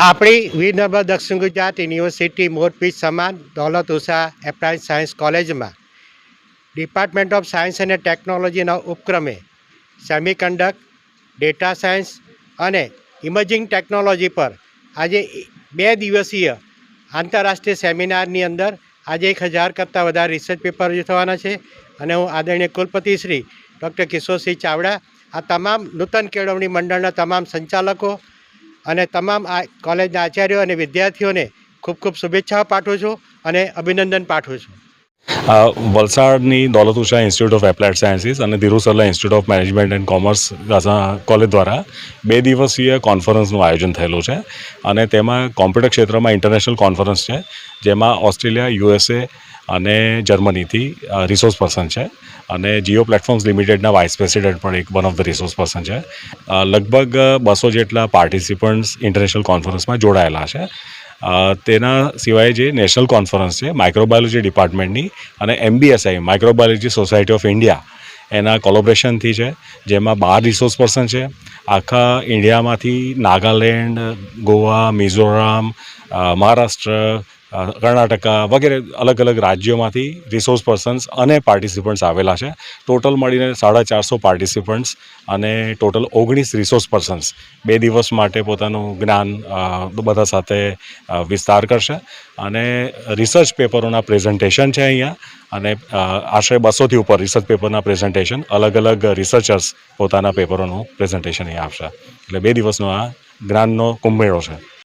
આપણી વીર દક્ષિણ ગુજરાત યુનિવર્સિટી મોરપીચ સમાન દોલત ઉષા એપ્લાયન્સ સાયન્સ કોલેજમાં ડિપાર્ટમેન્ટ ઓફ સાયન્સ અને ટેકનોલોજીના ઉપક્રમે સેમિકન્ડક્ટ, ડેટા સાયન્સ અને ઇમર્જિંગ ટેકનોલોજી પર આજે બે દિવસીય આંતરરાષ્ટ્રીય સેમિનારની અંદર આજે એક હજાર કરતાં વધારે રિસર્ચ પેપર થવાના છે અને હું આદરણીય કુલપતિ શ્રી ડૉક્ટર કિશોરસિંહ ચાવડા, આ તમામ નૂતન કેળવણી મંડળના તમામ સંચાલકો અને તમામ આ કોલેજના આચાર્યો અને વિદ્યાર્થીઓને ખૂબ ખૂબ શુભેચ્છાઓ પાઠવું છું અને અભિનંદન પાઠવું છું. વલસાડની Daulat Usha institute of applied sciences અને Dhiru Sarla institute of management and commerce college દ્વારા બે દિવસીય કોન્ફરન્સનું આયોજન થયેલું છે અને તેમાં કોમ્પ્યુટર ક્ષેત્રમાં ઇન્ટરનેશનલ કોન્ફરન્સ છે, જેમાં ઓસ્ટ્રેલિયા, યુએસએ અને જર્મનીથી રિસોર્સ પર્સન છે અને જીઓ પ્લેટફોર્મ્સ લિમિટેડના વાઇસ પ્રેસિડેન્ટ પણ એક one of the resource person છે. લગભગ બસો જેટલા પાર્ટિસિપન્ટ્સ ઇન્ટરનેશનલ કોન્ફરન્સમાં જોડાયેલા છે. તેના સિવાય જે નેશનલ કોન્ફરન્સ છે માઇક્રોબાયોલોજી ડિપાર્ટમેન્ટની અને MBSI microbiology society of India એના કોલોબ્રેશનથી છે, જેમાં બાર રિસોર્સ પર્સન છે. આખા ઇન્ડિયામાંથી નાગાલેન્ડ, ગોવા, મિઝોરમ મહારાષ્ટ્ર કર્ણાટકા વગેરે અલગ અલગ રાજ્યોમાંથી રિસોર્સ પર્સન્સ અને પાર્ટિસિપન્ટ્સ આવેલા છે. ટોટલ મળીને સાડા ચારસો પાર્ટિસિપન્ટ્સ અને ટોટલ ઓગણીસ રિસોર્સ પર્સન્સ બે દિવસ માટે પોતાનું જ્ઞાન બધા સાથે વિસ્તાર કરશે. અને રિસર્ચ પેપરોના પ્રેઝન્ટેશન છે અહીંયા. અને આશરે બસોથી ઉપર રિસર્ચ પેપરના પ્રેઝન્ટેશન અલગ અલગ રિસર્ચર્સ પોતાના પેપરોનું પ્રેઝન્ટેશન અહીંયા આપશે. એટલે બે દિવસનો આ જ્ઞાનનો કુંભમેળો છે.